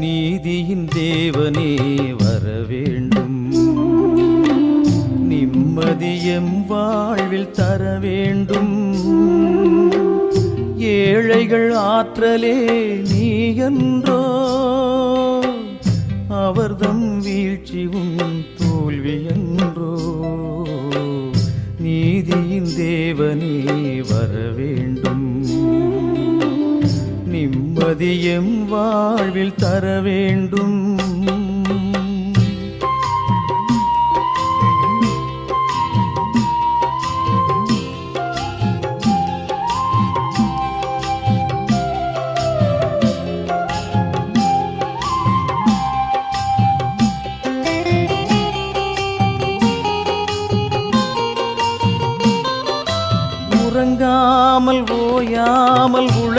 நீதியின் தேவனே வர வேண்டும் நிம்மதியம் வாழ்வில் தர வேண்டும் ஏழைகள் ஆற்றலே நீ என்றோ அவர்தம் வீழ்ச்சியும் தோல்வி என்றோ. நீதியின் தேவனே வர வேண்டும் பகவதி எம் வாழ்வில் தர வேண்டும். உறங்காமல் ஓயாமல் உழ